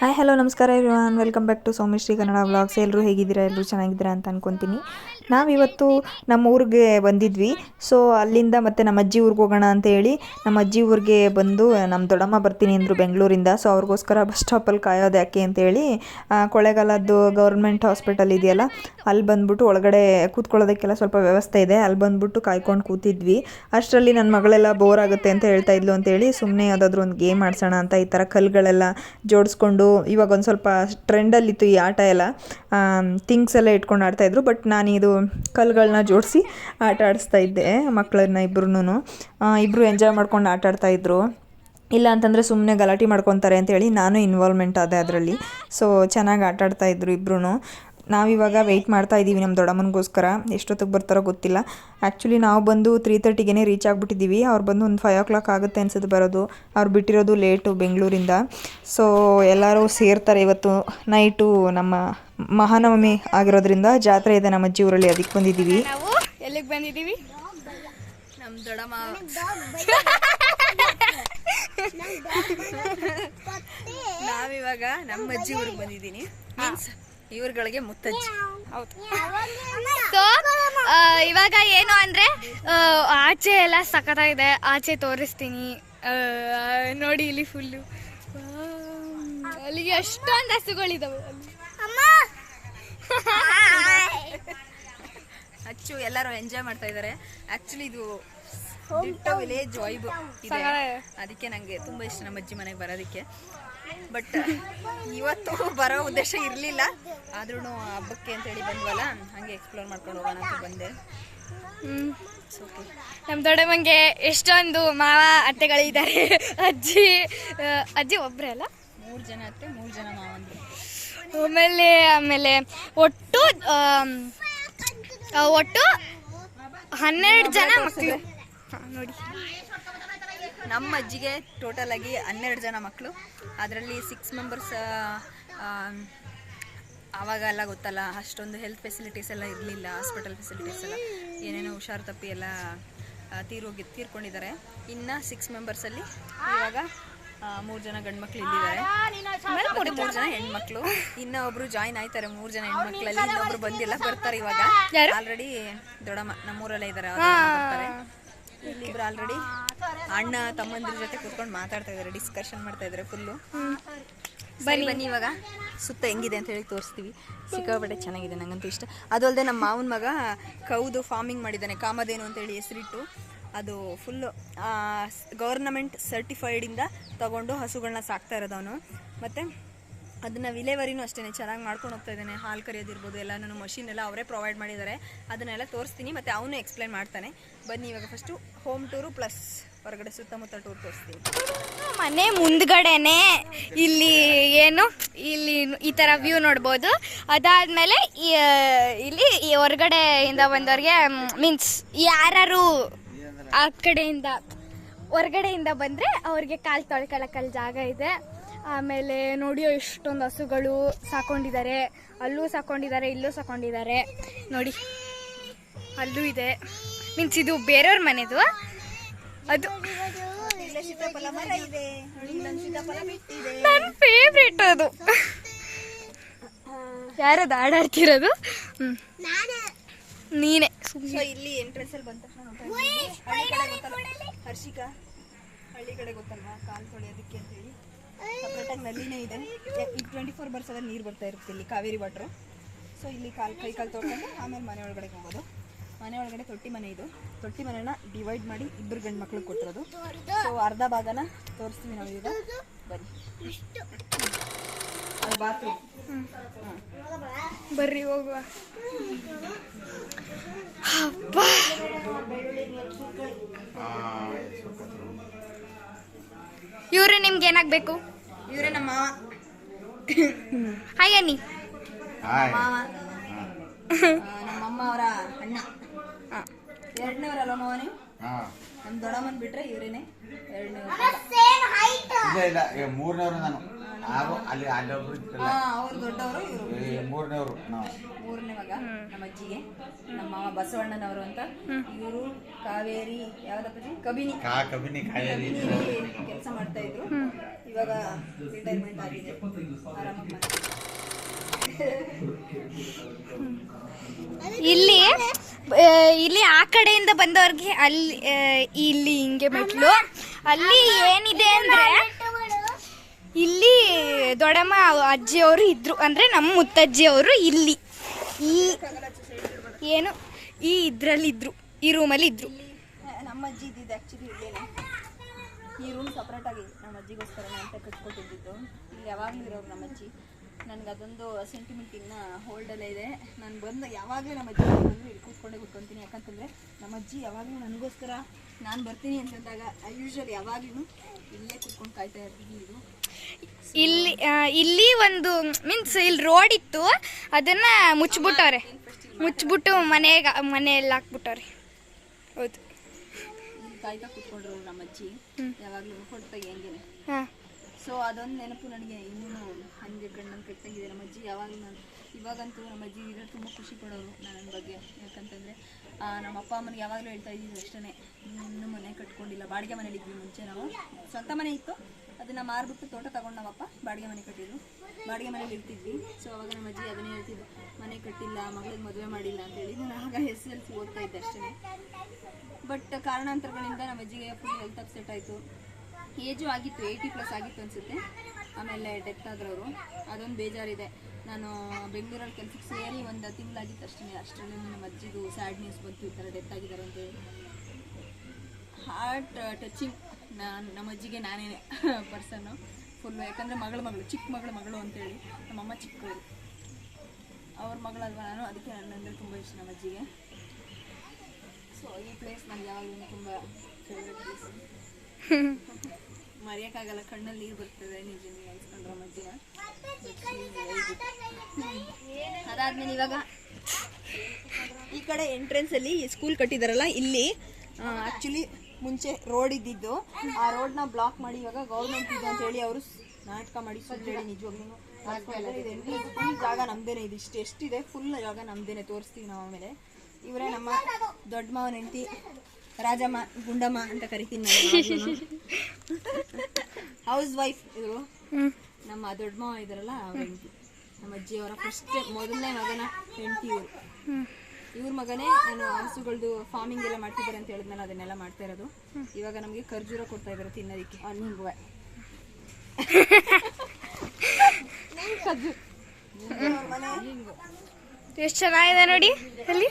Hi hello ನಮಸ್ಕಾರ everyone welcome back to Somashree Kannada vlogs ಎಲ್ಲರೂ ಹೇಗಿದ್ದೀರಾ? ಎಲ್ಲರೂ ಚೆನ್ನಾಗಿದ್ದೀರಾ ಅಂತ ಅನ್ಕೊತೀನಿ. ನಾವಿವತ್ತು ನಮ್ಮ ಊರಿಗೆ ಬಂದಿದ್ವಿ. ಸೊ ಅಲ್ಲಿಂದ ಮತ್ತೆ ನಮ್ಮ ಅಜ್ಜಿ ಊರಿಗೆ ಹೋಗೋಣ ಅಂತ ಹೇಳಿ ನಮ್ಮ ಅಜ್ಜಿ ಊರಿಗೆ ಬಂದು, ನಮ್ಮ ದೊಡ್ಡಮ್ಮ ಬರ್ತೀನಿ ಅಂದರು ಬೆಂಗಳೂರಿಂದ. ಸೊ ಅವ್ರಿಗೋಸ್ಕರ ಬಸ್ ಸ್ಟಾಪಲ್ಲಿ ಕಾಯೋದು ಯಾಕೆ ಅಂತೇಳಿ ಕೊಳೆಗಾಲದ್ದು ಗೌರ್ಮೆಂಟ್ ಹಾಸ್ಪಿಟಲ್ ಇದೆಯಲ್ಲ, ಅಲ್ಲಿ ಬಂದ್ಬಿಟ್ಟು ಒಳಗಡೆ ಕೂತ್ಕೊಳ್ಳೋದಕ್ಕೆಲ್ಲ ಸ್ವಲ್ಪ ವ್ಯವಸ್ಥೆ ಇದೆ. ಅಲ್ಲಿ ಬಂದ್ಬಿಟ್ಟು ಕಾಯ್ಕೊಂಡು ಕೂತಿದ್ವಿ. ಅಷ್ಟರಲ್ಲಿ ನನ್ನ ಮಗಳೆಲ್ಲ ಬೋರ್ ಆಗುತ್ತೆ ಅಂತ ಹೇಳ್ತಾ ಇದ್ಲು ಅಂತೇಳಿ ಸುಮ್ಮನೆ ಯಾವುದಾದ್ರು ಒಂದು ಗೇಮ್ ಆಡ್ಸೋಣ ಅಂತ ಈ ಥರ ಕಲ್ಲುಗಳೆಲ್ಲ ಜೋಡಿಸ್ಕೊಂಡು, ಇವಾಗ ಒಂದು ಸ್ವಲ್ಪ ಟ್ರೆಂಡಲ್ಲಿತ್ತು ಈ ಆಟ ಎಲ್ಲ. ಥಿಂಗ್ಸ್ ಎಲ್ಲ ಇಟ್ಕೊಂಡು ಆಡ್ತಾಯಿದ್ರು ಬಟ್ ನಾನು ಇದು ಕಲ್ಗಳನ್ನ ಜೋಡಿಸಿ ಆಟ ಆಡಿಸ್ತಾ ಇದ್ದೆ ಮಕ್ಕಳನ್ನ ಇಬ್ರು ಇಬ್ಬರು ಎಂಜಾಯ್ ಮಾಡ್ಕೊಂಡು ಆಟ ಆಡ್ತಾ ಇದ್ರು. ಇಲ್ಲ ಅಂತಂದರೆ ಸುಮ್ಮನೆ ಗಲಾಟೆ ಮಾಡ್ಕೊತಾರೆ ಅಂತೇಳಿ ನಾನು ಇನ್ವಾಲ್ವ್ಮೆಂಟ್ ಆದೆ ಅದರಲ್ಲಿ. ಸೊ ಚೆನ್ನಾಗಿ ಆಟ ಆಡ್ತಾ ಇದ್ರು ಇಬ್ರು ನಾವಿವಾಗ ವೆಯ್ಟ್ ಮಾಡ್ತಾ ಇದ್ದೀವಿ ನಮ್ಮ ದೊಡ್ಡಮ್ಮನಿಗೋಸ್ಕರ. ಎಷ್ಟೊತ್ತಿಗೆ ಬರ್ತಾರೋ ಗೊತ್ತಿಲ್ಲ. ಆ್ಯಕ್ಚುಲಿ ನಾವು ಬಂದು ತ್ರೀ ತರ್ಟಿಗೆನೇ ರೀಚ್ ಆಗಿಬಿಟ್ಟಿದ್ದೀವಿ. ಅವ್ರು ಬಂದು ಒಂದು ಫೈವ್ ಓ ಕ್ಲಾಕ್ ಆಗುತ್ತೆ ಅನ್ಸುತ್ತೆ ಬರೋದು. ಅವ್ರು ಬಿಟ್ಟಿರೋದು ಲೇಟು ಬೆಂಗಳೂರಿಂದ. ಸೊ ಎಲ್ಲರೂ ಸೇರ್ತಾರೆ ಇವತ್ತು. ನೈಟು ನಮ್ಮ ಮಹಾನವಮಿ ಆಗಿರೋದ್ರಿಂದ ಜಾತ್ರೆ ಇದೆ ನಮ್ಮ ಅಜ್ಜಿ ಊರಲ್ಲಿ. ಅದಕ್ಕೆ ಬಂದಿದ್ದೀವಿ. ಎಲ್ಲಿಗೆ ಬಂದಿದ್ದೀವಿ? ನಮ್ಮ ದೊಡ್ಡಮ್ಮ. ನಾವಿವಾಗ ನಮ್ಮ ಅಜ್ಜಿ ಊರಿಗೆ ಬಂದಿದ್ದೀನಿ. ಇವ್ರುಗಳಿಗೆ ಮುತ್ತಜ್ಜಿ. ಹೌದು. ಸೊ ಇವಾಗ ಏನು ಅಂದ್ರೆ ಆಚೆ ಎಲ್ಲ ಸಖತ್ತಾಗಿದೆ. ಆಚೆ ತೋರಿಸ್ತೀನಿ. ನೋಡಿ ಇಲ್ಲಿ ಫುಲ್ಲು ಅಲ್ಲಿಗೆ ಅಷ್ಟೊಂದು ಹಸುಗಳಿದಾವೆ. ಅಚ್ಚು ಎಲ್ಲರೂ ಎಂಜಾಯ್ ಮಾಡ್ತಾ ಇದ್ದಾರೆ ಆಕ್ಚುಲಿ ಇದು ವಿಲೇಜ್ ವೈಬ್ ಇದೆ. ಅದಕ್ಕೆ ನಂಗೆ ತುಂಬಾ ಇಷ್ಟ ನಮ್ಮ ಅಜ್ಜಿ ಮನೆಗೆ ಬರೋದಕ್ಕೆ. ಬಟ್ ಇವತ್ತು ಬರೋ ಉದ್ದೇಶ ಇರಲಿಲ್ಲ. ಆದ್ರೂ ಹಬ್ಬಕ್ಕೆ ಅಂತೇಳಿ ಬಂದ್ವಲ್ಲ ಹಂಗೆ ಎಕ್ಸ್ಪ್ಲೋರ್ ಮಾಡ್ಕೊಂಡು ಹೋಗೋಣ ಅಂತ ಬಂದೆ. ನಮ್ಮ ದೊಡ್ಡಮ್ಮಂಗೆ ಎಷ್ಟೊಂದು ಮಾವ ಅತ್ತೆಗಳಿದ್ದಾರೆ. ಅಜ್ಜಿ ಅಜ್ಜಿ ಒಬ್ಬರೇ ಅಲ್ಲ? ಮೂರು ಜನ ಅತ್ತೆ ಮೂರು ಜನ ಮಾವಂದ್ರು ಆಮೇಲೆ ಆಮೇಲೆ ಒಟ್ಟು ಒಟ್ಟು ಹನ್ನೆರಡು ಜನ ಮಕ್ಕಳು ನೋಡಿ. ನಮ್ಮ ಅಜ್ಜಿಗೆ ಟೋಟಲ್ ಆಗಿ ಹನ್ನೆರಡು ಜನ ಮಕ್ಕಳು ಅದರಲ್ಲಿ ಸಿಕ್ಸ್ ಮೆಂಬರ್ಸ್ ಆವಾಗೆಲ್ಲ ಗೊತ್ತಲ್ಲ ಅಷ್ಟೊಂದು ಹೆಲ್ತ್ ಫೆಸಿಲಿಟೀಸ್ ಎಲ್ಲ ಇರಲಿಲ್ಲ ಹಾಸ್ಪಿಟಲ್ ಫೆಸಿಲಿಟೀಸ್ ಎಲ್ಲ. ಏನೇನೋ ಹುಷಾರು ತಪ್ಪಿ ಎಲ್ಲ ತೀರೋಗಿ ತೀರ್ಕೊಂಡಿದ್ದಾರೆ. ಇನ್ನು ಸಿಕ್ಸ್ ಮೆಂಬರ್ಸಲ್ಲಿ ಇವಾಗ ಮೂರು ಜನ ಗಂಡು ಮಕ್ಕಳು ಇಲ್ಲಿದ್ದಾರೆ ಮೂರು ಜನ ಹೆಣ್ಮಕ್ಳು. ಇನ್ನ ಒಬ್ರು ಜಾಯಿನ್ ಆಯ್ತಾರೆ ಮೂರು ಜನ ಹೆಣ್ಮಕ್ಳಲ್ಲಿ ಇನ್ನೊಬ್ರು ಬಂದಿಲ್ಲ ಬರ್ತಾರೆ ಇವಾಗ? ಆಲ್ರೆಡಿ ದೊಡ್ಡಮ್ಮ ನಮ್ಮೂರಲ್ಲೇ ಇದ್ದಾರೆ ಇಲ್ಲಿಬ್ರು ಆಲ್ರೆಡಿ ಅಣ್ಣ ತಮ್ಮಂದ್ರ ಜೊತೆ ಕೂತ್ಕೊಂಡು ಮಾತಾಡ್ತಾ ಇದಾರೆ ಡಿಸ್ಕಷನ್ ಮಾಡ್ತಾ ಇದಾರೆ ಫುಲ್ಲು ಬನ್ನಿ. ಬನ್ನಿ ಇವಾಗ. ಸುತ್ತ ಹೆಂಗಿದೆ ಅಂತ ಹೇಳಿ ತೋರಿಸ್ತೀವಿ. ಸಿಕ್ಕಾಪಟ್ಟೆ ಚೆನ್ನಾಗಿದೆ ನಂಗಂತೂ ಇಷ್ಟ. ಅದು ಅಲ್ಲದೆ ನಮ್ಮ ಮಾವನ ಮಗ ಕೌದು ಫಾರ್ಮಿಂಗ್ ಮಾಡಿದ್ದಾನೆ ಕಾಮಧೇನು ಅಂತ ಹೇಳಿ ಹೆಸರಿಟ್ಟು. ಅದು ಫುಲ್ಲು ಗೌರ್ನಮೆಂಟ್ ಸರ್ಟಿಫೈಡಿಂದ ತಗೊಂಡು ಹಸುಗಳನ್ನ ಸಾಕ್ತಾ ಇರೋದವನು ಮತ್ತು ಅದನ್ನ ವಿಲೇವರಿನೂ ಅಷ್ಟೇ ಚೆನ್ನಾಗಿ ಮಾಡ್ಕೊಂಡು ಹೋಗ್ತಾ ಇದ್ದಾನೆ. ಹಾಲು ಕರೆಯೋದಿರ್ಬೋದು ಎಲ್ಲ ನಾನು ಮಷಿನ್ ಎಲ್ಲ ಅವರೇ ಪ್ರೊವೈಡ್ ಮಾಡಿದ್ದಾರೆ. ಅದನ್ನೆಲ್ಲ ತೋರಿಸ್ತೀನಿ, ಮತ್ತು ಅವನು ಎಕ್ಸ್ಪ್ಲೈನ್ ಮಾಡ್ತಾನೆ. ಬನ್ನಿ, ಇವಾಗ ಫಸ್ಟು ಹೋಮ್ ಟೂರು ಪ್ಲಸ್ ಹೊರಗಡೆ ಸುತ್ತಮುತ್ತ ಟೂರ್ ತೋರಿಸ್ತೀನಿ. ಮನೆ ಮುಂದ್ಗಡೆನೆ ಇಲ್ಲಿ ಏನು, ಇಲ್ಲಿ ಈ ಥರ ವ್ಯೂ ನೋಡ್ಬೋದು. ಅದಾದಮೇಲೆ ಇಲ್ಲಿ ಈ ಹೊರಗಡೆಯಿಂದ ಬಂದವ್ರಿಗೆ ಮೀನ್ಸ್ ಯಾರು ಆ ಕಡೆಯಿಂದ, ಹೊರಗಡೆಯಿಂದ ಬಂದರೆ ಅವ್ರಿಗೆ ಕಾಲು ತೊಳ್ಕೊಳಕ್ಕಲ್ಲಿ ಜಾಗ ಇದೆ. ಆಮೇಲೆ ನೋಡಿಯೋ ಇಷ್ಟೊಂದು ಹಸುಗಳು ಸಾಕೊಂಡಿದ್ದಾರೆ. ಅಲ್ಲೂ ಸಾಕೊಂಡಿದ್ದಾರೆ, ಇಲ್ಲೂ ಸಾಕೊಂಡಿದ್ದಾರೆ. ನೋಡಿ, ಅಲ್ಲೂ ಇದೆ. ಮೀನ್ಸ್ ಇದು ಬೇರೆಯವ್ರ ಮನೆದು? ಅದು ನನ್ನ ಫೇವ್ರೇಟ್ ಅದು. ಯಾರದು ಆಡಾಡ್ತಿರೋದು. ನೀನೆ. ಸುಮ್ಮನೆ ಇಲ್ಲಿ ಎಂಟ್ರೆನ್ಸ್ ಅಲ್ಲಿ ಬಂದ ತಕ್ಷಣ ಹರ್ಷಿಕಾ, ಹಳ್ಳಿ ಕಡೆ ಗೊತ್ತಲ್ವಾ? ಕಾಲು ತೊಳೆಯೋದಕ್ಕೆ ಅಂತ ಹೇಳಿ. ಸಪ್ರೇಟಾಗಿ ನಲ್ಲಿನೇ ಇದೆ. ಈ ಟ್ವೆಂಟಿ ಫೋರ್ ಬರ್ಸ್ ಅದ್ರಲ್ಲಿ ನೀರು ಬರ್ತಾ ಇರುತ್ತೆ ಇಲ್ಲಿ ಕಾವೇರಿ ವಾಟ್ರು ಸೊ ಇಲ್ಲಿ ಕಾಲು ಕೈ ಕಾಲು ತೊಳ್ಕೊಂಡು ಆಮೇಲೆ ಮನೆ ಒಳಗಡೆ ಹೋಗೋದು. ಮನೆ ಒಳಗಡೆ ತೊಟ್ಟಿ ಮನೆ ಇದು. ತೊಟ್ಟಿ ಮನೆನ ಡಿವೈಡ್ ಮಾಡಿ ಇಬ್ಬರು ಗಂಡು ಮಕ್ಳಿಗೆ ಕೊಟ್ಟಿರೋದು. ಸೊ ಅರ್ಧ ಭಾಗನ ತೋರಿಸ್ತೀವಿ ನಾವು ಈಗ. ಬನ್ನಿ. ಅದು ಬಾತ್ರೂಮ್ ಬರ್ರಿ ಹೋಗುವ. ಅಪ್ಪ ಇವ್ರು ನಿಮ್ಗೆ ಏನಾಗ್ಬೇಕು? ಇವರೇ ನಮ್ಮ ಮಾವ ಹಾಯ್ ಅನ್ನಿ ಹಾಯ್ ಮಾವ. ನಮ್ಮ ಅಮ್ಮ ಅವರ ಅಣ್ಣ. ಎರಡನೇವರಲ್ಲ ಮಾವ ನೀವು ನಮ್ಮ ದೊಡ್ಡಮ್ಮನ್ ಬಿಟ್ರೆ ಇವರೇನೆ ಎರಡನೇ ಇಲ್ಲ ಇಲ್ಲ ಮೂರನೇವ್ರು ನಾನು. ಆಗ- ಅಲ್ಲಿ ಅಲ್ಲಿ ಒಬ್ರು ಅವ್ರು ದೊಡ್ಡವರು ಇವರು ಮೂರನೇವ್ರು ನಾವು. ಮೂರನೇ ಮಗ ನಮ್ಮ ಅಜ್ಜಿಗೆ ನಮ್ಮ ಮಾವ ಬಸವಣ್ಣನವರು ಅಂತ. ಇವರು ಕಾವೇರಿ ಯಾವ್ದಪ್ಪ ಕಬಿನಿ. ಕಾ ಕಬಿನಿ ಕಾವೇರಿ. ಕೆಲಸ ಮಾಡ್ತಾ ಇದ್ರು. ಇವಾಗ ರಿಟೈರ್ಮೆಂಟ್ ಆಗಿದೆ. ಇಲ್ಲಿ ಇಲ್ಲಿ ಆ ಕಡೆಯಿಂದ ಬಂದವ್ರಿಗೆ ಅಲ್ಲಿ ಇಲ್ಲಿ ಹಿಂಗೆ ಮೆಟ್ಲು. ಅಲ್ಲಿ ಏನಿದೆ ಅಂದ್ರೆ ಇಲ್ಲಿ ದೊಡ್ಡಮ್ಮ ಅಜ್ಜಿಯವರು ಇದ್ರು ಅಂದ್ರೆ ನಮ್ಮ ಮುತ್ತಜ್ಜಿಯವರು ಇಲ್ಲಿ. ಈ ಏನು? ಈ ಇದ್ರಲ್ಲಿ ಇದ್ರು ಈ ರೂಮಲ್ಲಿ ಇದ್ರು. ನಮ್ಮ ಇದ್ದಿದ್ದು ಆ್ಯಕ್ಚುಲಿ ಇಲ್ಲೇನೆ. ಈ ರೂಮ್ ಸಪ್ರೇಟ್ ಆಗಿ ನಮ್ಮ ಅಜ್ಜಿಗೋಸ್ಕರನೇ ಅಂತ ಕಟ್ಕೊಟ್ಟಿದ್ದು. ಇಲ್ಲಿ ಯಾವಾಗಲೂ ಇರೋರು ನಮ್ಮ ಅಜ್ಜಿ. ನನಗೆ ಅದೊಂದು ಸೆಂಟಿಮೆಂಟ್ ಇನ್ನ ಹೋಲ್ಡಲ್ಲೇ ಇದೆ. ನಾನು ಬಂದು ಯಾವಾಗಲೂ ನಮ್ಮ ಅಜ್ಜಿ ಬಂದು ಇಲ್ಲಿ ಕೂತ್ಕೊಂಡೆ ಕೂತ್ಕೊತೀನಿ. ಯಾಕಂತಂದರೆ ನಮ್ಮ ಅಜ್ಜಿ ಯಾವಾಗಲೂ ನನಗೋಸ್ಕರ ನಾನು ಬರ್ತೀನಿ ಅಂತಂದಾಗ ಯೂಶ್ವಲಿ ಯಾವಾಗಲೂ ಇಲ್ಲೇ ಕೂತ್ಕೊಂಡು ಕಾಯ್ತಾ ಇರ್ತೀನಿ ಇದು. ಇಲ್ಲಿ ಇಲ್ಲಿ ಒಂದು ಮೀನ್ಸ್ ಇಲ್ಲಿ ರೋಡ್ ಇತ್ತು ಅದನ್ನ ಮುಚ್ಬಿಟ್ಟವ್ರೆ ಮುಚ್ಬಿಟ್ಟು ಮನೆಗೆ ಮನೆಯಲ್ಲಿ ಹಾಕ್ಬಿಟ್ಟವ್ರೆ. ಹೌದು. ಕಾಯ್ತಾ ಕೂತ್ಕೊಂಡ್ರು ನಮ್ಮ ಅಜ್ಜಿ. ಯಾವಾಗಲೂ ಹೊಡ್ತಾಗ ಹೆಂಗೇನೆ. ಸೊ ಅದೊಂದು ನೆನಪು ನನಗೆ ಇನ್ನೂ ಹಂಗೆ ಗಂಡನ ಕಟ್ಟಂಗಿದೆ. ನಮ್ಮ ಅಜ್ಜಿ ಯಾವಾಗಲೂ ನಾನು ಇವಾಗಂತೂ ನಮ್ಮ ಅಜ್ಜಿ ಇದ್ರೆ ತುಂಬ ಖುಷಿ ಪಡೋರು ನನ್ನ ಬಗ್ಗೆ. ಯಾಕಂತಂದರೆ ನಮ್ಮ ಅಪ್ಪ ಅಮ್ಮನಿಗೆ ಯಾವಾಗಲೂ ಹೇಳ್ತಾ ಇದ್ದೀವಿ ಅಷ್ಟೇ ಇನ್ನೂ ಮನೆ ಕಟ್ಕೊಂಡಿಲ್ಲ. ಬಾಡಿಗೆ ಮನೇಲಿ ಇದ್ವಿ ಮುಂಚೆ ನಾವು. ಸ್ವಂತ ಮನೆ ಇತ್ತು. ಅದನ್ನು ಮಾರ್ಬಿಟ್ಟು ತೋಟ ತಗೊಂಡು ಬಾಡಿಗೆ ಮನೆ ಕಟ್ಟಿದ್ರು. ಬಾಡಿಗೆ ಮನೇಲಿ ಇರ್ತಿದ್ವಿ. ಸೊ ಅವಾಗ ನಮ್ಮ ಅಜ್ಜಿ ಅದನ್ನೇ ಹೇಳ್ತಿದ್ದು ಮನೆ ಕಟ್ಟಿಲ್ಲ, ಮಗಳಿಗೆ ಮದುವೆ ಮಾಡಿಲ್ಲ ಅಂತೇಳಿ. ನಾನು ಆಗ ಎಸ್ ಎಲ್ ಸಿ ಓದ್ತಾ ಇದ್ದೆ ಅಷ್ಟೇ. ಬಟ್ ಕಾರಣಾಂತರಗಳಿಂದ ನಮ್ಮ ಅಜ್ಜಿಗೆ ಫುಲ್ ಹೆಲ್ತ್ ಅಪ್ಸೆಟ್ ಆಯಿತು. ಏಜು ಆಗಿತ್ತು ಏಯ್ಟಿ ಪ್ಲಸ್ ಆಗಿತ್ತು ಅನಿಸುತ್ತೆ. ಆಮೇಲೆ ಡೆತ್ ಆದ್ರವರು. ಅದೊಂದು ಬೇಜಾರಿದೆ. ನಾನು ಬೆಂಗಳೂರಲ್ಲಿ ಕೆಲಸಕ್ಕೆ ಸೇರಿ ಒಂದು ತಿಂಗಳಾಗಿತ್ತು ಅಷ್ಟೇ. ಅಷ್ಟರಲ್ಲಿ ನಮ್ಮ ಅಜ್ಜಿದು ಸ್ಯಾಡ್ ನ್ಯೂಸ್ ಬಂತು. ಈ ಥರ ಡೆತ್ ಆಗಿದ್ದಾರೆ ಅಂತೇಳಿ. ಹಾರ್ಟ್ ಟಚಿಂಗ್ ನಾನು ನಮ್ಮ ಅಜ್ಜಿಗೆ ನಾನೇ ಪರ್ಸನ್ನು ಫುಲ್ಲು ಯಾಕಂದರೆ ಮಗಳ ಮಗಳು, ಚಿಕ್ಕ ಮಗಳ ಮಗಳು ಅಂತೇಳಿ. ನಮ್ಮಮ್ಮ ಚಿಕ್ಕವರು. ಅವ್ರ ಮಗಳಲ್ವ ನಾನು? ಅದಕ್ಕೆ ನನ್ನಂದರೆ ತುಂಬ ಇಷ್ಟ ನಮ್ಮ ಅಜ್ಜಿಗೆ ಸೊ ಈ ಪ್ಲೇಸ್ ನನಗೆ ಯಾವಾಗಲೂ ತುಂಬ ಫೇವ್ರೆಟ್ ಪ್ಲೇಸ್ ಮರೆಯೋಕ್ಕಾಗಲ್ಲ, ಕಣ್ಣಲ್ಲಿ ನೀರು ಬರ್ತದೆ ನಿಜ ನೀವು ಅನ್ಸ್ಕೊಂಡ್ರೆ ಮಜ್ಜಿನ ಅದಾದ್ಮೇಲೆ ಇವಾಗ ಈ ಕಡೆ ಎಂಟ್ರೆನ್ಸ್ ಅಲ್ಲಿ ಸ್ಕೂಲ್ ಕಟ್ಟಿದಾರಲ್ಲ, ಇಲ್ಲಿ ಆಕ್ಚುಲಿ ಮುಂಚೆ ರೋಡ್ ಇದ್ದಿದ್ದು. ಆ ರೋಡ್ನ ಬ್ಲಾಕ್ ಮಾಡಿ ಇವಾಗ ಗೌರ್ಮೆಂಟ್ ಇದೆ ಅಂತ ಹೇಳಿ ಅವರು ನಾಟಕ ಮಾಡಿ ಸುಳ್ಳು ಹೇಳಿ ನಿಜವಾಗ್ಲೂ. ಫುಲ್ ಜಾಗ ನಮ್ದೇನೆ ಇದು. ಇಷ್ಟು ಎಷ್ಟಿದೆ? ಫುಲ್ ಜಾಗ ನಮ್ದೇನೆ. ತೋರಿಸ್ತೀವಿ ನಾವು ಆಮೇಲೆ. ಇವರೇ ನಮ್ಮ ದೊಡ್ಡ ಮಾವನ ಹೆಂಡತಿ, ರಾಜಮ್ಮ, ಗುಂಡಮ್ಮ ಅಂತ ಕರಿತೀನಿ ನಾನು ಹೌಸ್ ವೈಫ್ ಇವರು. ನಮ್ಮ ದೊಡ್ಡ ಮಾವ ಇದಾರಲ್ಲ ಅವ್ರ ಹೆಂಡತಿ. ನಮ್ಮ ಅಜ್ಜಿಯವರ ಫಸ್ಟ್ ಮೊದಲನೇ ಮಗನ ಹೆಂಡತಿ ಇವರು. ಇವ್ರ ಮಗನೇ ನಾನು ಹಸುಗಳದ್ದು ಫಾರ್ಮಿಂಗ್ ಎಲ್ಲ ಮಾಡ್ತಿದ್ದಾರೆ ಅಂತ ಹೇಳಿದ್ಮೇಲೆ ಅದನ್ನೆಲ್ಲ ಮಾಡ್ತಾ ಇರೋದು. ಇವಾಗ ನಮಗೆ ಖರ್ಜೂರ ಕೊಡ್ತಾ ಇದ್ದಾರೆ ತಿನ್ನೋದಕ್ಕೆ. ನಿಂಗುವೆ ಎಷ್ಟು ಚೆನ್ನಾಗಿದೆ ನೋಡಿ ಅಲ್ಲಿ.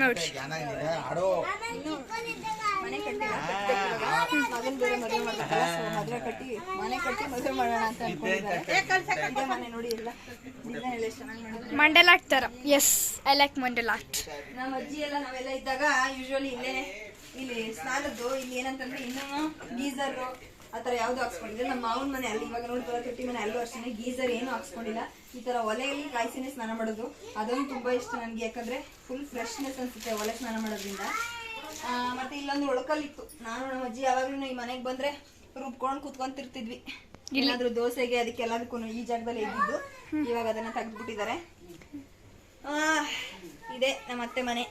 ನೋಡಿ. ಮನೆ ಕಟ್ಟಿಲ್ಲ ಕಟ್ಬೇಕು ಮಗನ್ ಬೇರೆ ಮದುವೆ ಮಾಡ್ಬೇಕಲ್ಲ ಸೊ ಮದುವೆ ಕಟ್ಟಿ ಮನೆ ಕಟ್ಟಿ ಮದುವೆ ಮಾಡೋಣ ಅಂತ ಅನ್ಕೊಂಡಿದ್ದಾರೆ. ಮನೆ ನೋಡಿ ಎಲ್ಲ ಮಂಡಲ ಆರ್ಟ್ ಥರ as I like mandala art ನಮ್ಮ ಅಜ್ಜಿ ಎಲ್ಲ ನಾವೆಲ್ಲ ಇದ್ದಾಗ ಯೂಶುವಲಿ ಇಲ್ಲೇ ಇಲ್ಲಿ ಸ್ನಾನದ್ದು ಇಲ್ಲಿ ಏನಂತಂದ್ರೆ ಇನ್ನೂ ಗೀಸರ್ ಆತರ ಥರ ಯಾವ್ದು ಹಾಕ್ಸ್ಕೊಂಡಿಲ್ಲ. ನಮ್ಮ ಮಾವನ ಮನೆ ಅಲ್ಲಿ ಇವಾಗ ನೋಡಿ ಬರೋ ತೊಟ್ಟಿ ಮನೆ ಅಲ್ಲೂ ಅಷ್ಟೇ ಗೀಸರ್ ಏನು ಹಾಕ್ಸ್ಕೊಂಡಿಲ್ಲ. ಈ ತರ ಒಲೆಯಲ್ಲಿ ಕಾಯಿಸಿನೇ ಸ್ನಾನ ಮಾಡೋದು. ಅದೊಂದು ತುಂಬಾ ಇಷ್ಟ ನನಗೆ ಯಾಕಂದ್ರೆ ಫುಲ್ ಫ್ರೆಶ್ನೆಸ್ ಅನ್ಸುತ್ತೆ ಒಲೆ ಸ್ನಾನ ಮಾಡೋದ್ರಿಂದ. ಮತ್ತೆ ಇಲ್ಲೊಂದು ಒಳಕಲ್ಲಿತ್ತು. ನಾನು ನಮ್ಮ ಅಜ್ಜಿ ಯಾವಾಗ್ಲೂ ಈ ಮನೆಗೆ ಬಂದ್ರೆ ರುಬ್ಕೊಂಡು ಕುತ್ಕೊಂತಿರ್ತಿದ್ವಿ. ಏನಾದ್ರೂ ದೋಸೆಗೆ ಅದಕ್ಕೆ ಎಲ್ಲದಕ್ಕೂ ಈ ಜಾಗದಲ್ಲಿ ಇದ್ದಿದ್ದು. ಇವಾಗ ಅದನ್ನ ತೆಗೆದ್ಬಿಟ್ಟಿದ್ದಾರೆ. ಇದೆ ನಮ್ಮ ಅತ್ತೆ ಮನೆ.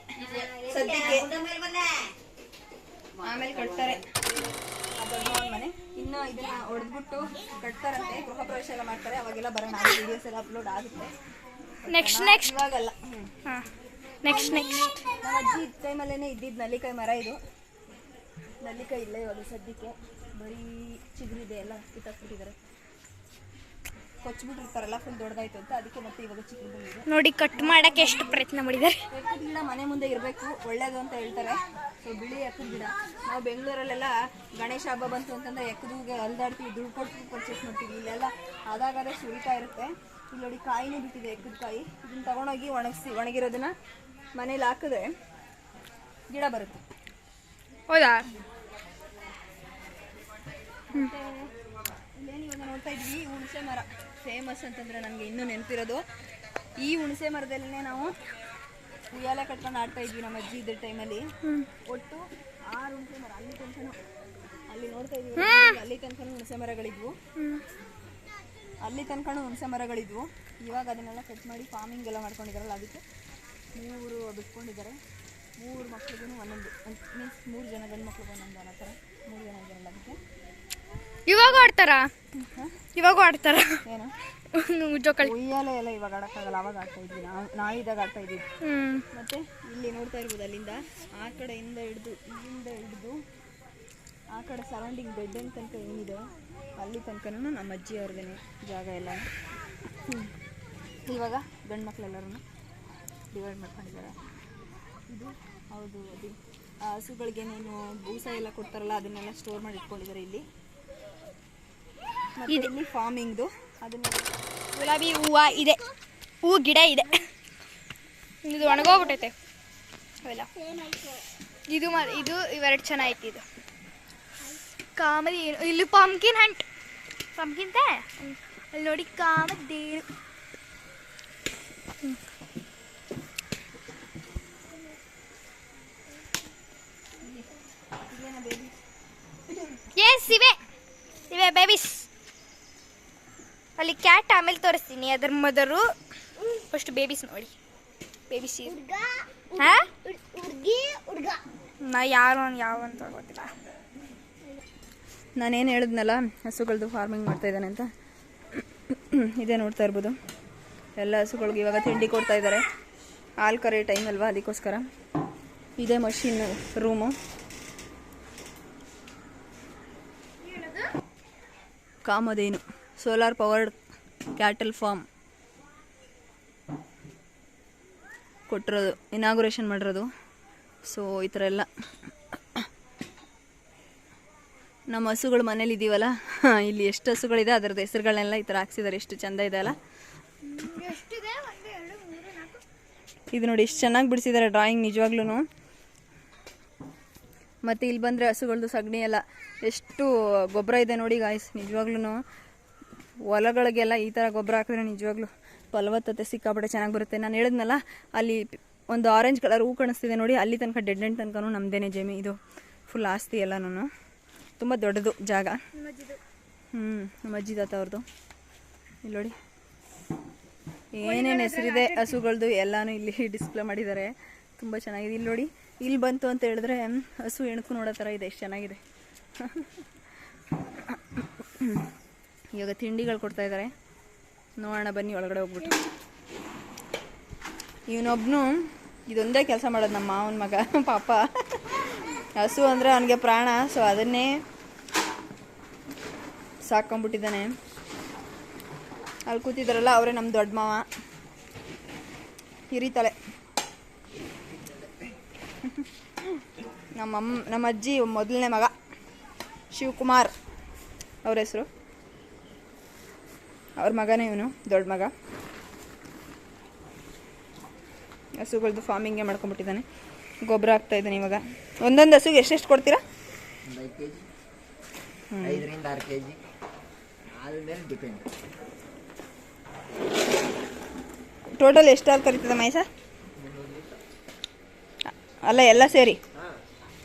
ಸದ್ಯಕ್ಕೆ ಆಮೇಲೆ ಕಟ್ತಾರೆ. ಮನೆ. ಇನ್ನು ಇದನ್ನ ಹೊಡೆದ್ಬಿಟ್ಟು ಕಟ್ತಾರಂತೆ. ಗೃಹ ಪ್ರವೇಶ ಎಲ್ಲ ಮಾಡ್ತಾರೆ. ಅವಾಗೆಲ್ಲ ಬರೋಣ. ವಿಡಿಯೋಸ್ ಎಲ್ಲ ಅಪ್ಲೋಡ್ ಆಗುತ್ತೆ. ನೆಕ್ಸ್ಟ್ ನೆಕ್ಸ್ಟ್ ಇವಾಗಲ್ಲ. ನೆಕ್ಸ್ಟ್ ನೆಕ್ಸ್ಟ್ ನಮ್ಮ ಅಜ್ಜಿ ಇದ್ದ ಟೈಮಲ್ಲೇ ಇದ್ದಿದ್ದು ನಲ್ಲಿಕಾಯಿ ಮರ ಇದು. ನಲ್ಲಿಕಾಯಿ ಇಲ್ಲ ಇವಾಗ ಸದ್ಯಕ್ಕೆ. ಬರೀ ಚಿಗುರಿದೆ ಎಲ್ಲ ಕಿತ್ತಾಕ್ಬಿಟ್ಟಿದ್ದಾರೆ. ಕೊಚ್ಬಿಟ್ಟಿರ್ತಾರಲ್ಲ ಫುಲ್ ದೊಡ್ಡದಾಯ್ತು ಅಂತ. ಅದಕ್ಕೆ ಮತ್ತೆ ಇವಾಗ ಚಿಗುರು ಬಂದಿದೆ. ನೋಡಿ ಕಟ್ ಮಾಡಕ್ಕೆ ಎಷ್ಟು ಪ್ರಯತ್ನ ಮಾಡಿದ್ದಾರೆ. ಎಕ್ಕದ ಗಿಡ ಮನೆ ಮುಂದೆ ಇರಬೇಕು ಒಳ್ಳೇದು ಅಂತ ಹೇಳ್ತಾರೆ. ಸೊ ಬಿಳಿ ಎಕ್ಕದ ಗಿಡ. ನಾವು ಬೆಂಗಳೂರಲ್ಲೆಲ್ಲ ಗಣೇಶ ಹಬ್ಬ ಬಂತು ಅಂತಂದ್ರೆ ಎಕ್ಕದಿಗೆ ಅಲ್ದಾಡ್ತೀವಿ ದುಡ್ಡು ಕೊಟ್ಟು ಪರ್ಚೇಸ್ ಮಾಡ್ತೀವಿ. ಇಲ್ಲೆಲ್ಲ ಆದಾಗಾದ್ರೆ ಸುರಿತಾ ಇರುತ್ತೆ. ಇಲ್ಲಿ ನೋಡಿ ಕಾಯಿನೇ ಬಿಟ್ಟಿದೆ ಎಕ್ಕದ ಕಾಯಿ. ಇದನ್ನ ತಗೊಂಡೋಗಿ ಒಣಗಿಸಿ ಒಣಗಿರೋದನ್ನ ಮನೇಲಿ ಹಾಕಿದ್ರೆ ಗಿಡ ಬರುತ್ತೆ. ಹೌದಾ? ಇಲ್ಲೇನು ಇವಾಗ ನೋಡ್ತಾ ಇದ್ವಿ ಈ ಹುಣಸೆ ಮರ. ಫೇಮಸ್ ಅಂತಂದ್ರೆ ನನಗೆ ಇನ್ನೂ ನೆನಪಿರೋದು. ಈ ಹುಣಸೆ ಮರದಲ್ಲೇ ನಾವು ಉಯ್ಯಾಲೆ ಕಟ್ಕೊಂಡು ಆಡ್ತಾ ಇದ್ವಿ ನಮ್ಮ ಅಜ್ಜಿ ಇದ್ದ ಟೈಮಲ್ಲಿ ಒಟ್ಟು ಆರು ಹುಣಸೆ ಮರ. ಅಲ್ಲಿ ತನಕನೂ ಅಲ್ಲಿ ನೋಡ್ತಾ ಇದ್ವಿ ಅಲ್ಲಿ ತನಕ ಹುಣಸೆ ಮರಗಳಿದ್ವು. ಅಲ್ಲಿ ತನಕ ಹುಣಸೆ ಮರಗಳಿದ್ವು. ಇವಾಗ ಅದನ್ನೆಲ್ಲ ಕಟ್ ಮಾಡಿ ಫಾರ್ಮಿಂಗ್ ಎಲ್ಲ ಮಾಡ್ಕೊಂಡಿದ್ರಲ್ಲ ಅದಕ್ಕೆ ಮೂರು ಬಿಟ್ಕೊಂಡಿದ್ದಾರೆ ಮೂರು ಮಕ್ಳಿಗೂ ಒಂದೊಂದು ಮೀನ್ಸ್ ಮೂರು ಜನ ಗಂಡು ಮಕ್ಳಿಗೆ ಒಂದೊಂದು ಅನ್ನೋ ಥರ. ಮೂರು ಜನ ಜನ ಅದಕ್ಕೆ ಇವಾಗ ಆಡ್ತಾರ? ಇವಾಗ ಆಡ್ತಾರ? ಏನು? ಜೋಕಾಲಿ ಉಯ್ಯಾಲೆ ಎಲ್ಲ ಇವಾಗ ಆಡೋಕ್ಕಾಗಲ್ಲ ಅವಾಗ ಆಡ್ತಾ ಇದ್ವಿ ನಾವು ನಾವಿದ್ದಾಗ ಆಡ್ತಾ ಇದ್ವಿ. ಮತ್ತೆ ಇಲ್ಲಿ ನೋಡ್ತಾ ಇರ್ಬೋದು ಅಲ್ಲಿಂದ ಆ ಕಡೆಯಿಂದ ಹಿಡಿದು ಇಲ್ಲಿಂದ ಹಿಡಿದು ಆ ಕಡೆ ಸರೌಂಡಿಂಗ್ ಬೆಡ್ ಅಂತ ತನಕ ಏನಿದೆ ಅಲ್ಲಿ ತನಕನೂ ನಮ್ಮ ಅಜ್ಜಿ ಅವ್ರದೇ ಜಾಗ ಎಲ್ಲ. ಇವಾಗ ಗಂಡು ಮಕ್ಕಳೆಲ್ಲರೂ ಡಿವೈಡ್ ಮಾಡ್ಕೊಂಡಿದ್ದಾರೆ. ಇದು ಹೌದು ಅದು. ಆ ಹಸುಗಳಿಗೇನೇನು ಬೂಸ ಎಲ್ಲ ಕೊಡ್ತಾರಲ್ಲ ಅದನ್ನೆಲ್ಲ ಸ್ಟೋರ್ ಮಾಡಿ ಇಟ್ಕೊಂಡಿದ್ದಾರೆ ಇಲ್ಲಿ. ಮತ್ತೆ ಇಲ್ಲಿ ಫಾರ್ಮಿಂಗ್ದು ಅದನ್ನೆಲ್ಲ ಗುಲಾಬಿ ಹೂವು ಇದೆ. ಹೂ ಗಿಡ ಇದೆ. ಇದು ಒಣಗೋಗ್ಬಿಟ್ಟೈತೆ. ಅವೆಲ್ಲ. ಇದು ಮ ಇದು ಇವೆರಡು ಚೆನ್ನಾಗಿತ್ತು ಇದು. ಕಾಮದಿ ಏನು ಇಲ್ಲಿ ಪಂಕಿನ್ ಹಂಟ್ ಪಂಕಿನ್ ಅಲ್ಲಿ ನೋಡಿ ಕಾಮದೇನು ಎಸ್ ಇವೆ. ಇವೆ ಬೇಬೀಸ್ ಅಲ್ಲಿ ಕ್ಯಾಟ್ ಆಮೇಲೆ ತೋರಿಸ್ತೀನಿ. ಅದ್ರ ಮದರು ಫಸ್ಟ್ ಬೇಬೀಸ್ ನೋಡಿ. ಬೇಬೀಸ್ ಹಾ? ನಾ ಯಾರು ಯಾವ ಅಂತ ಗೊತ್ತಿಲ್ಲ. ನಾನೇನು ಹೇಳಿದ್ನಲ್ಲ ಹಸುಗಳದ್ದು ಫಾರ್ಮಿಂಗ್ ಮಾಡ್ತಾ ಇದ್ದಾನೆ ಅಂತ. ಇದೇ ನೋಡ್ತಾ ಇರ್ಬೋದು. ಎಲ್ಲ ಹಸುಗಳಿಗೆ ಇವಾಗ ತಿಂಡಿ ಕೊಡ್ತಾ ಇದ್ದಾರೆ. ಹಾಲು ಕರೆ ಟೈಮ್ ಅಲ್ವಾ ಅದಕ್ಕೋಸ್ಕರ. ಇದೇ machine room Kamadhenu solar powered cattle farm ಕೊಟ್ಟಿರೋದು ಇನಾಗುರೇಷನ್ ಮಾಡಿರೋದು. ಸೊ ಈ ಥರ ಎಲ್ಲ. ನಮ್ಮ ಹಸುಗಳು ಮನೇಲಿ ಇದೀವಲ್ಲ ಇಲ್ಲಿ ಎಷ್ಟು ಹಸುಗಳಿದೆ ಅದರದ್ದು ಹೆಸರುಗಳನ್ನೆಲ್ಲ ಈ ಥರ ಹಾಕ್ಸಿದ್ದಾರೆ ಎಷ್ಟು ಚಂದ ಇದೆ ಅಲ್ಲ. ಇದು ನೋಡಿ ಎಷ್ಟು ಚೆನ್ನಾಗಿ ಬಿಡಿಸಿದ್ದಾರೆ ಡ್ರಾಯಿಂಗ್ ನಿಜವಾಗ್ಲೂ ಮತ್ತು ಇಲ್ಲಿ ಬಂದರೆ ಹಸುಗಳದ್ದು ಸಗಣಿ ಎಲ್ಲ ಎಷ್ಟು ಗೊಬ್ಬರ ಇದೆ ನೋಡಿ ಗಾಯ್ಸ್ ನಿಜವಾಗ್ಲೂ ಹೊಲಗಳಿಗೆಲ್ಲ ಈ ಥರ ಗೊಬ್ಬರ ಹಾಕಿದ್ರೆ ನಿಜವಾಗ್ಲೂ ಫಲವತ್ತತೆ ಸಿಕ್ಕಾಪಟ್ಟೆ ಚೆನ್ನಾಗಿ ಬರುತ್ತೆ. ನಾನು ಹೇಳಿದ್ನಲ್ಲ ಅಲ್ಲಿ ಒಂದು ಆರೆಂಜ್ ಕಲರ್ ಹೂ ಕಾಣಿಸ್ತಿದೆ ನೋಡಿ ಅಲ್ಲಿ ತನಕ ಡೆಡ್ ಎಂಡ್ ತನಕ ನಮ್ಮದೇನೆ ಜಮಿ ಇದು. ಫುಲ್ ಆಸ್ತಿ ಎಲ್ಲನೂ ತುಂಬ ದೊಡ್ಡದು ಜಾಗ. ಹ್ಞೂ ನಮ್ಮ ಅಜ್ಜಿ ತಾತ ಅವ್ರದ್ದು ಇಲ್ಲಿ ನೋಡಿ. ಏನೇನು ಹೆಸರಿದೆ ಹಸುಗಳದ್ದು ಎಲ್ಲನೂ ಇಲ್ಲಿ ಡಿಸ್ಪ್ಲೇ ಮಾಡಿದ್ದಾರೆ. ತುಂಬ ಚೆನ್ನಾಗಿದೆ. ಇಲ್ಲಿ ನೋಡಿ ಇಲ್ಲಿ ಬಂತು ಅಂತ ಹೇಳಿದ್ರೆ ಹಸು ಎಣಕು ನೋಡೋ ಥರ ಇದೆ ಎಷ್ಟು ಚೆನ್ನಾಗಿದೆ. ಇವಾಗ ತಿಂಡಿಗಳು ಕೊಡ್ತಾ ಇದ್ದಾರೆ ನೋಡೋಣ, ಬನ್ನಿ, ಒಳಗಡೆ ಹೋಗ್ಬಿಟ್ಟು. ಇವನೊಬ್ನು ಇದೊಂದೇ ಕೆಲಸ ಮಾಡೋದು ನಮ್ಮ ಮಾವನ ಮಗ, ಪಾಪ. ಹಸು ಅಂದರೆ ಅವನಿಗೆ ಪ್ರಾಣ ಸೊ ಅದನ್ನೇ ಸಾಕೊಂಡ್ಬಿಟ್ಟಿದ್ದಾನೆ ಅಲ್ಲಿ ಕೂತಿದ್ದಾರಲ್ಲ, ಅವರೇ ನಮ್ಮ ದೊಡ್ಡ ಮಾವ. ಹಿರಿತಲೆ. ನಮ್ಮಮ್ಮ ನಮ್ಮ ಅಜ್ಜಿ ಮೊದಲನೇ ಮಗ ಶಿವಕುಮಾರ್ ಅವ್ರ ಹೆಸರು. ಅವ್ರ ಮಗನೇ ಇವನು ದೊಡ್ಡ ಮಗ. ಹಸುಗಳದ್ದು ಫಾರ್ಮಿಂಗೇ ಮಾಡ್ಕೊಂಡ್ಬಿಟ್ಟಿದ್ದಾನೆ. ಗೊಬ್ಬರ ಹಾಕ್ತಾ ಇದ್ದಾನೆ ಇವಾಗ. ಒಂದೊಂದು ಹಸುಗೆ ಎಷ್ಟೆಷ್ಟು ಕೊಡ್ತೀರಾ? ಕೆ ಜಿ ಐದರಿಂದ ಆರು ಕೆ ಜಿ ಆದ್ಮೇಲೆ ಡಿಪೆಂಡ್ ಟೋಟಲ್ ಎಷ್ಟು ಹಾಲು ಕರೀತದೆ ಮೈಸ? ಅಲ್ಲ ಎಲ್ಲ ಸೇರಿ.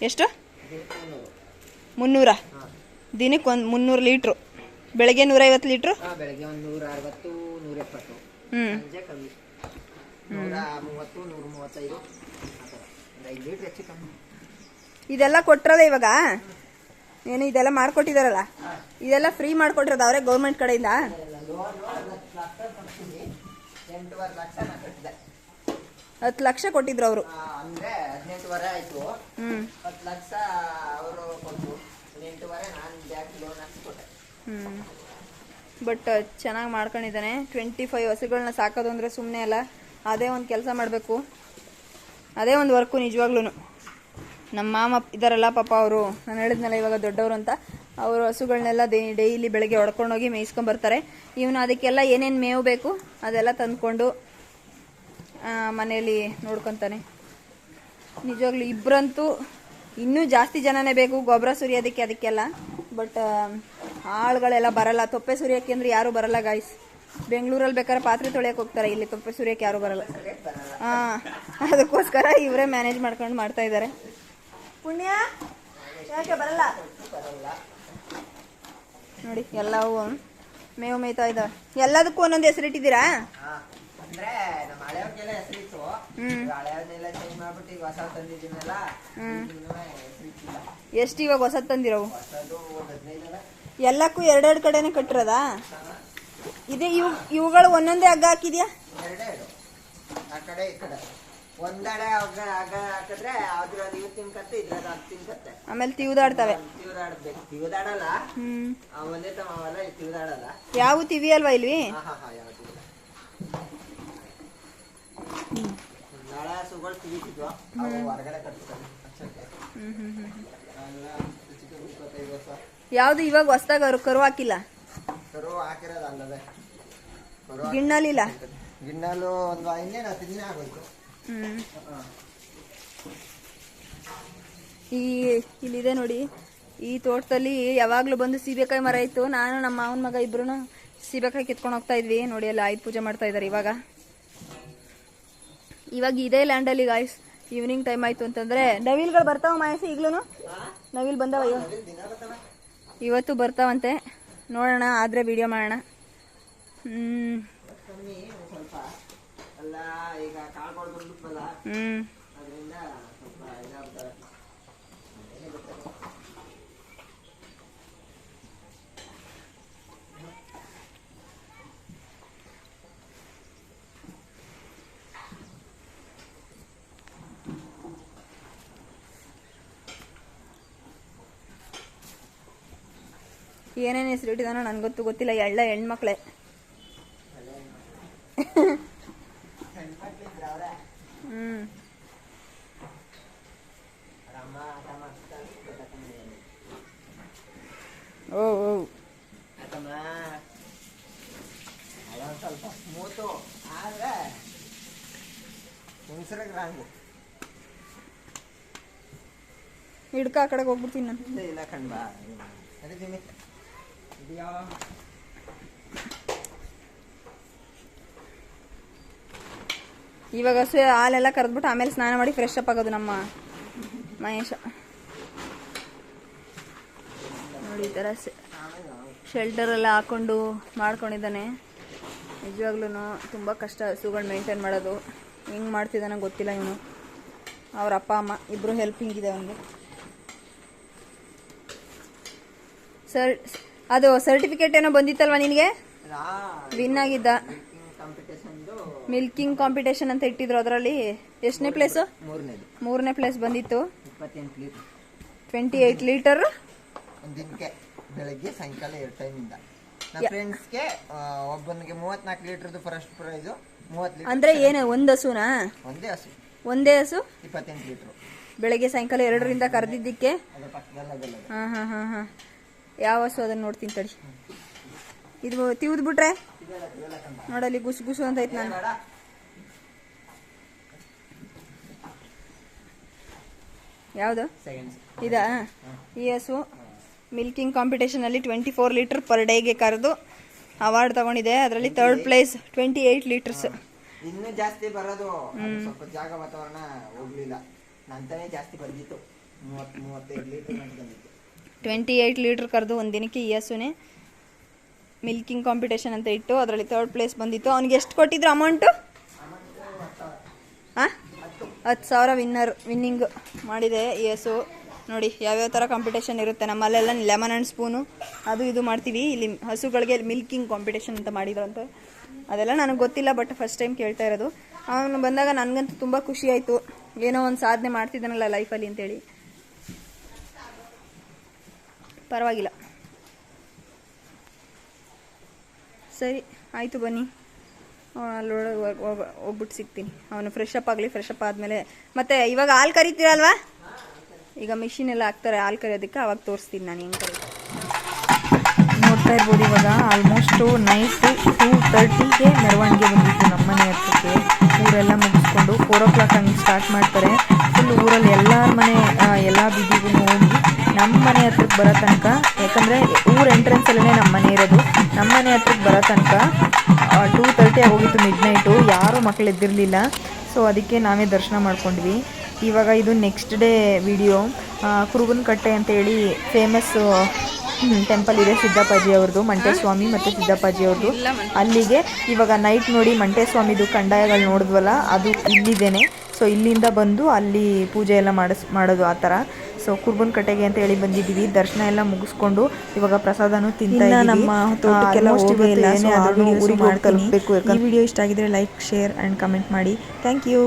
ಎಷ್ಟು? ಮುನ್ನೂರ. ದಿನಕ್ಕೆ ಒಂದು ಮುನ್ನೂರು ಲೀಟ್ರು. ಬೆಳಗ್ಗೆ ನೂರೈವತ್ತು ಲೀಟ್ರು? ಹ್ಞೂ ಇದೆಲ್ಲ ಕೊಟ್ಟಿರೋದ ಇವಾಗ? ಏನು ಇದೆಲ್ಲ ಮಾಡ್ಕೊಟ್ಟಿದಾರಲ್ಲ? ಇದೆಲ್ಲ ಫ್ರೀ ಮಾಡ್ಕೊಟ್ಟಿರೋದು ಅವರೇ ಗೌರ್ಮೆಂಟ್ ಕಡೆಯಿಂದ ಎಂಟೂವರೆ ಲಕ್ಷ ನಾನು ಕಟ್ಟಿದೆ ಹತ್ತು ಲಕ್ಷ ಕೊಟ್ಟಿದ್ರು ಅವರು. ಅಂದ್ರೆ ಹದಿನೆಂಟುವರೆ ಆಯಿತು. ಹ್ಞೂ ಹತ್ತು ಲಕ್ಷ ಅವರು ಕೊಟ್ಟು ಎಂಟೂವರೆ ನಾನು ಬ್ಯಾಂಕ್ ಲೋನ್ ಹಾಕಿ ಕೊಟ್ಟೆ. ಹ್ಞೂ ಬಟ್ ಚೆನ್ನಾಗಿ ಮಾಡ್ಕೊಂಡಿದ್ದಾನೆ. ಟ್ವೆಂಟಿ ಫೈವ್ ಹಸುಗಳನ್ನ ಸಾಕೋದು ಅಂದರೆ ಸುಮ್ಮನೆ ಅಲ್ಲ. ಅದೇ ಒಂದು ಕೆಲಸ ಮಾಡಬೇಕು. ಅದೇ ಒಂದು ವರ್ಕು ನಿಜವಾಗ್ಲೂ ನಮ್ಮ ಮಾಮ ಇದ್ದಾರಲ್ಲ ಪಾಪ ಅವರು. ನಾನು ಹೇಳಿದ್ನಲ್ಲ ಇವಾಗ ದೊಡ್ಡವರು ಅಂತ. ಅವರು ಹಸುಗಳನ್ನೆಲ್ಲ ಡೈಲಿ ಬೆಳಗ್ಗೆ ಹೊಡ್ಕೊಂಡೋಗಿ ಮೇಯಿಸ್ಕೊಂಬರ್ತಾರೆ ಇವನು ಅದಕ್ಕೆಲ್ಲ ಏನೇನು ಮೇವು ಬೇಕು ಅದೆಲ್ಲ ತಂದ್ಕೊಂಡು ಮನೆಯಲ್ಲಿ ನೋಡ್ಕೊತಾನೆ. ನಿಜವಾಗ್ಲೂ ಇಬ್ಬರಂತೂ ಇನ್ನೂ ಜಾಸ್ತಿ ಜನನೇ ಬೇಕು, ಗೊಬ್ಬರ ಸುರಿಯೋದಕ್ಕೆ ಅದಕ್ಕೆಲ್ಲ. ಬಟ್ ಆಳುಗಳೆಲ್ಲ ಬರಲ್ಲ. ತೊಪ್ಪೆ ಸುರಿಯೋಕ್ಕೆ ಅಂದ್ರೆ ಯಾರೂ ಬರಲ್ಲ ಗಾಯ್ಸ್ ಬೆಂಗಳೂರಲ್ಲಿ ಬೇಕಾದ್ರೆ ಪಾತ್ರೆ ತೊಳೆಯಕ್ಕೆ ಹೋಗ್ತಾರೆ. ಇಲ್ಲಿ ತೊಪ್ಪೆ ಸುರಿಯೋಕ್ಕೆ ಯಾರೂ ಬರಲ್ಲ. ಹಾಂ ಅದಕ್ಕೋಸ್ಕರ ಇವರೇ ಮ್ಯಾನೇಜ್ ಮಾಡ್ಕೊಂಡು ಮಾಡ್ತಾ ಇದ್ದಾರೆ. ಪುಣ್ಯ? ಬರಲ್ಲ? ನೋಡಿ, ಎಲ್ಲವೂ ಮೇವು ಮೇಯ್ತಾ ಇದ್ದಾವೆ. ಎಲ್ಲದಕ್ಕೂ ಒಂದೊಂದು ಹೆಸರಿಟ್ಟಿದ್ದೀರಾ? ಅಂದ್ರೆ ನಮ್ಮ ಹಳೆಯವ್ರಿಗೆಲ್ಲ ಹೆಸರಿತ್ತು ಹ್ಮ್. ಹಳೆಯವ್ರನ್ನೆಲ್ಲ ಚೇಂಜ್ ಮಾಡ್ಬಿಟ್ಟು ಈಗ ಹೊಸ ತಂದಿದ್ದೀನಲ್ಲ ಹೆಸರಿಟ್ಟಿಲ್ಲ ಎಷ್ಟು ಇವಾಗ ಹೊಸ ತಂದಿರೋವು? ಹೊಸದು ಒಂದು ಹದಿನೈದಲ್ಲ ಎಲ್ಲಕ್ಕೂ ಎರಡೆರಡು ಕಡೆನೇ ಕಟ್ಟಿರೋದಾ? ಇದೆ ಇವು ಇವುಗಳು ಒಂದೊಂದೇ ಹಗ್ಗ ಹಾಕಿದ್ಯಾ? ಎರಡೆರಡು ಆ ಕಡೆ ಈ ಕಡೆ ಒಂದೆಡೆ ಹಗ್ಗ ಹಗ್ಗ ಹಾಕಿದ್ರೆ ಅದ್ರಲ್ಲಿ ಇವ್ ತಿನ್ಕತ್ತೆ ಇದ್ರಲ್ಲಿ ಅದು ತಿನ್ಕತ್ತೆ. ಆಮೇಲೆ ತಿವ್ದಾಡ್ತವೆ. ತಿವ್ದಾಡ್ಬೇಕು. ತಿವ್ದಾಡಲ್ಲ. ಹ್ಮ್. ಆ ಒಂದೇ ತಮ್ಮ ಅವೆಲ್ಲ ತಿವ್ದಾಡಲ್ಲ. ಯಾವ ತಿವಿ ಅಲ್ವಾ ಇಲ್ವಿ? ಹಾ ಹಾ ಹಾ ಯಾವ್ದಿಲ್ಲ ಹಸುಗಳು ತಿವಿತಿದ್ವು ಅವು ಹೊರಗಡೆ ಕಟ್ತಾರೆ ಎಲ್ಲ ಇಪ್ಪತ್ತೈದು ವರ್ಷ. ಯಾವ್ದು ಇವಾಗ ಹೊಸ್ದಾಗ ಅವ್ರು ಕರು ಹಾಕಿಲ್ಲ? ಕರು ಹಾಕಿರೋದು ಅಲ್ಲದೆ. ಕರು ಗಿಣ್ಣಲಿಲ್ಲ ಗಿಣ್ಣಲು ಒಂದು ಇನ್ನೇನು ಹತ್ತು ದಿನ ಆಗೋಯ್ತು. ಹ್ಮ್. ಈ ಇಲ್ಲಿದೆ ನೋಡಿ. ಈ ತೋಟದಲ್ಲಿ ಯಾವಾಗ್ಲೂ ಬಂದು ಸೀಬೆಕಾಯಿ ಮರ ಇತ್ತು. ನಾನು ನಮ್ಮ ಮಾವನ ಮಗ ಇಬ್ರು ಸೀಬೆಕಾಯಿ ಕಿತ್ಕೊಂಡು ಹೋಗ್ತಾ ಇದ್ವಿ. ನೋಡಿ ಅಲ್ಲಿ ಆಯುಧ ಪೂಜೆ ಮಾಡ್ತಾ ಇದ್ದಾರೆ ಇವಾಗ. ಇವಾಗ ಇದೇ ಲ್ಯಾಂಡಲ್ಲಿ ಗಾಯ್ಸ್ ಈವ್ನಿಂಗ್ ಟೈಮ್ ಆಯ್ತು ಅಂತಂದ್ರೆ ನವಿಲ್ಗಳು ಬರ್ತಾವ ಮಾಯಸ ಈಗ್ಲೂ ನವಿಲ್ ಬಂದವ ಇವತ್ತು ಬರ್ತಾವಂತೆ. ನೋಡೋಣ ಆದರೆ ವಿಡಿಯೋ ಮಾಡೋಣ. ಹ್ಮ್. ಕಮ್ಮಿ ಒಂದ್ ಸ್ವಲ್ಪ ಎಲ್ಲ ಈಗ ಕಾಳುಗಳು ಬಂದ್ಬಿಟ್ವಲ್ಲ ಹ್ಮ್ ಅದರಿಂದ ಸ್ವಲ್ಪ ಇದಾಗ್ತವೆ ಏನೇನು ಹೆಸರು ಇಟ್ಟಿದಾನೋ ನನಗೊತ್ತು ಗೊತ್ತಿಲ್ಲ ಎಳ್ಳ ಹೆಣ್ಮಕ್ಳೆ. ಗೊತ್ತಾಗ್ತದೆ. ಓ ಓ. ಸ್ವಲ್ಪ ಸ್ಮೂತು ಆದ್ರೆ ಹಿಡ್ಕ ಆ ಕಡೆಗೆ ಹೋಗ್ಬಿಡ್ತೀನಿ ನಾನು. ಇಲ್ಲ ಕಣ್ಬಾ ಜಿಮ್ಮಿ ಇವಾಗ ಹಸು ಹಾಲೆಲ್ಲ ಕರೆದ್ಬಿಟ್ಟು ಆಮೇಲೆ ಸ್ನಾನ ಮಾಡಿ ಫ್ರೆಶ್ ಅಪ್ ಆಗೋದು ನಮ್ಮ ಮಹೇಶ. ನೋಡಿ ಈ ಥರ ಶೆಲ್ಟರ್ ಎಲ್ಲ ಹಾಕೊಂಡು ಮಾಡ್ಕೊಂಡಿದ್ದಾನೆ. ನಿಜವಾಗ್ಲೂ ತುಂಬ ಕಷ್ಟ ಹಸುಗಳು ಮೇಂಟೈನ್ ಮಾಡೋದು. ಹೆಂಗೆ ಮಾಡ್ತಿದ್ದಾನೋ ಗೊತ್ತಿಲ್ಲ ಇವನು. ಅವ್ರ ಅಪ್ಪ, ಅಮ್ಮ ಇಬ್ರು ಹೆಲ್ಪಿಂಗ್ ಇದೆ ಅವನಿಗೆ. ಸರ್ ಅದು ಸರ್ಟಿಫಿಕೇಟ್ ಏನೋ ಬಂದಿತ್ತಲ್ವಾ ನಿನಗೆ? ವಿನ್ ಆಗಿದ್ದ. ಮಿಲ್ಕಿಂಗ್ ಕಾಂಪಿಟೇಷನ್ ಅಂತ ಇಟ್ಟಿದ್ರು ಅದರಲ್ಲಿ. ಎಷ್ಟನೇ ಪ್ಲೇಸು ಮೂರನೇ ಪ್ಲೇಸ್ ಬಂದಿತ್ತು. ಟ್ವೆಂಟಿ ಏಯ್ಟ್ ಲೀಟರ್ ಬೆಳಗ್ಗೆ ಸಾಯಂಕಾಲ ಎರಡು ಟೈಮಿಂದ ನಮ್ಮ ಫ್ರೆಂಡ್ಸ್ಗೆ ಒಬ್ಬನಿಗೆ ಮೂವತ್ನಾಲ್ಕು ಲೀಟರ್ದು ಫಸ್ಟ್ ಪ್ರೈಸು ಮೂವತ್ತು ಲೀಟರ್ ಅಂದ್ರೆ ಏನು ಒಂದು ಹಸುನಾ? ಒಂದೇ ಹಸು. ಒಂದೇ ಹಸು? ಇಪ್ಪತ್ತೆಂಟು ಲೀಟ್ರು ಬೆಳಗ್ಗೆ ಸಾಯಂಕಾಲ ಎರಡರಿಂದ ಕರೆದಿದ್ದಕ್ಕೆ? ಹಾಂ ಹಾಂ ಹಾಂ ಹಾಂ. ಯಾವ ಹಸು ಅದನ್ನ ನೋಡ್ತೀನಿ ತಡಿ. ಇದು ತಿವ್ದು ಬಿಟ್ರೆ? ನೋಡಲ್ಲಿ ಗುಸು ಗುಸು ಅಂತ ಐತೆ ನಾನು. ಯಾವುದು? ಇದಾ? ಈ ಹಸು ಮಿಲ್ಕಿಂಗ್ ಕಾಂಪಿಟೇಷನಲ್ಲಿ ಟ್ವೆಂಟಿ ಫೋರ್ ಲೀಟರ್ ಪರ್ ಡೇಗೆ ಕರೆದು ಅವಾರ್ಡ್ ತಗೊಂಡಿದೆ. ಅದರಲ್ಲಿ third place twenty eight litres. ಇನ್ನೂ ಜಾಸ್ತಿ ಬರೋದು ಸ್ವಲ್ಪ ಜಾಗ ವಾತಾವರಣ ಹೋಗ್ಲಿಲ್ಲ. ನಂತನೇ ಜಾಸ್ತಿ ಬಂದಿತ್ತು. ಮೂವತ್ತು ಮೂವತ್ತೈದು ಲೀಟರ್ ಬಂದಿತ್ತು. ಟ್ವೆಂಟಿ ಏಯ್ಟ್ ಲೀಟ್ರ್ ಕರೆದು ಒಂದು ದಿನಕ್ಕೆ ಈ ಹಸುನೇ ಮಿಲ್ಕಿಂಗ್ ಕಾಂಪಿಟೇಷನ್ ಅಂತ ಇಟ್ಟು ಅದರಲ್ಲಿ ಥರ್ಡ್ ಪ್ಲೇಸ್ ಬಂದಿತ್ತು. ಅವ್ನಿಗೆ ಎಷ್ಟು ಕೊಟ್ಟಿದ್ರು ಅಮೌಂಟು ಹಾಂ ಹತ್ತು ಸಾವಿರ ವಿನ್ನರ್ ವಿನ್ನಿಂಗ್ ಮಾಡಿದೆ ಈ ಹಸು. ನೋಡಿ, ಯಾವ್ಯಾವ ಥರ ಕಾಂಪಿಟೇಷನ್ ಇರುತ್ತೆ. ನಮ್ಮಲ್ಲೆಲ್ಲ ಲೆಮನ್ ಆ್ಯಂಡ್ ಸ್ಪೂನು ಅದು ಇದು ಮಾಡ್ತೀವಿ. ಇಲ್ಲಿ ಹಸುಗಳಿಗೆ ಮಿಲ್ಕಿಂಗ್ ಕಾಂಪಿಟೇಷನ್ ಅಂತ ಮಾಡಿದ್ರಂತೆ. ಅದೆಲ್ಲ ನನಗೆ ಗೊತ್ತಿಲ್ಲ ಬಟ್ ಫಸ್ಟ್ ಟೈಮ್ ಕೇಳ್ತಾ ಇರೋದು. ಅವನು ಬಂದಾಗ ನನಗಂತೂ ತುಂಬ ಖುಷಿ ಆಯಿತು. ಏನೋ ಒಂದು ಸಾಧನೆ ಮಾಡ್ತಿದ್ದಾನಲ್ಲ ಲೈಫಲ್ಲಿ ಅಂತೇಳಿ. ಪರವಾಗಿಲ್ಲ. ಸರಿ, ಆಯಿತು ಬನ್ನಿ. ಅಲ್ಲೊಳಗೆ ಹೋಗ್ಬಿಟ್ಟು ಸಿಗ್ತೀನಿ. ಅವನು ಫ್ರೆಶ್ ಅಪ್ ಆಗಲಿ ಫ್ರೆಶ್ ಅಪ್ ಆದಮೇಲೆ. ಮತ್ತೆ ಇವಾಗ ಹಾಲು ಕರಿತೀರಲ್ವಾ? ಈಗ ಮಿಷಿನ್ ಎಲ್ಲ ಹಾಕ್ತಾರೆ ಹಾಲು ಕರೆಯೋದಕ್ಕೆ, ಅವಾಗ ತೋರಿಸ್ತೀನಿ ನಾನು ಹೆಂಗೆ ಕರಿ ನೋಡ್ತಾ ಇರ್ಬೋದು ಇವಾಗ ಆಲ್ಮೋಸ್ಟು ನೈಟ್ ಟೂ ತರ್ಟಿಗೆ ಮೆರವಣಿಗೆ ಬಂದಿತ್ತು ನಮ್ಮ ಮನೆ ಹತ್ರಕ್ಕೆ. ಊರೆಲ್ಲ ಮುಗಿಸ್ಕೊಂಡು ಫೋರ್ ಓ ಕ್ಲಾಕ್ ಹಂಗೆ ಸ್ಟಾರ್ಟ್ ಮಾಡ್ತಾರೆ. ಫುಲ್ ಊರಲ್ಲಿ ಎಲ್ಲರ ಮನೆ ಎಲ್ಲ ಬೀದಿಗೂ ಹೋಗಿ ನಮ್ಮ ಮನೆ ಹತ್ರಕ್ಕೆ ಬರೋ ತನಕ, ಯಾಕಂದರೆ ಊರ ಎಂಟ್ರೆನ್ಸಲ್ಲೇ ನಮ್ಮ ಮನೆ ಇರೋದು. ನಮ್ಮ ಮನೆ ಹತ್ರಕ್ಕೆ ಬರೋ ತನಕ ಟೂ ತರ್ಟಿ ಆಗೋಗಿತ್ತು ಮಿಡ್ ನೈಟು ಯಾರೂ ಮಕ್ಕಳು ಎದ್ದಿರಲಿಲ್ಲ. ಸೊ ಅದಕ್ಕೆ ನಾವೇ ದರ್ಶನ ಮಾಡ್ಕೊಂಡ್ವಿ. ಇವಾಗ ಇದು ನೆಕ್ಸ್ಟ್ ಡೇ ವಿಡಿಯೋ ಕುರುಗನ್ ಕಟ್ಟೆ ಅಂತೇಳಿ ಫೇಮಸ್ಸು ಟೆಂಪಲ್ ಇದೆ ಸಿದ್ದಪ್ಪಾಜಿ ಅವ್ರದ್ದು ಮಂಟೇಸ್ವಾಮಿ ಮತ್ತು ಸಿದ್ದಪ್ಪಾಜಿ ಅವ್ರದ್ದು ಅಲ್ಲಿಗೆ ಇವಾಗ ನೈಟ್ ನೋಡಿ ಮಂಟೇಸ್ವಾಮಿದು ಕಂದಾಯಗಳು ನೋಡಿದ್ವಲ್ಲ, ಅದು ಇಲ್ಲಿದ್ದೇನೆ ಸೊ ಇಲ್ಲಿಂದ ಬಂದು ಅಲ್ಲಿ ಪೂಜೆ ಎಲ್ಲ ಮಾಡಿಸ್, ಮಾಡೋದು ಆ ಥರ ಸೊ ಕುರ್ಬನ್ ಕಟ್ಟೆಗೆ ಅಂತ ಹೇಳಿ ಬಂದಿದ್ದೀವಿ. ದರ್ಶನ ಎಲ್ಲ ಮುಗಿಸ್ಕೊಂಡು ಇವಾಗ ಪ್ರಸಾದನು ತಿಂತಾ ಇದ್ದೀವಿ. ನಮ್ಮ ತೋಟಕ್ಕೆಲ್ಲ ಊರಿಗೆ ಹೋಗಿ ತಲುಪಬೇಕು ಈ ವಿಡಿಯೋ ಇಷ್ಟ ಆಗಿದ್ರೆ ಲೈಕ್ ಶೇರ್ ಆ್ಯಂಡ್ ಕಮೆಂಟ್ ಮಾಡಿ. Thank you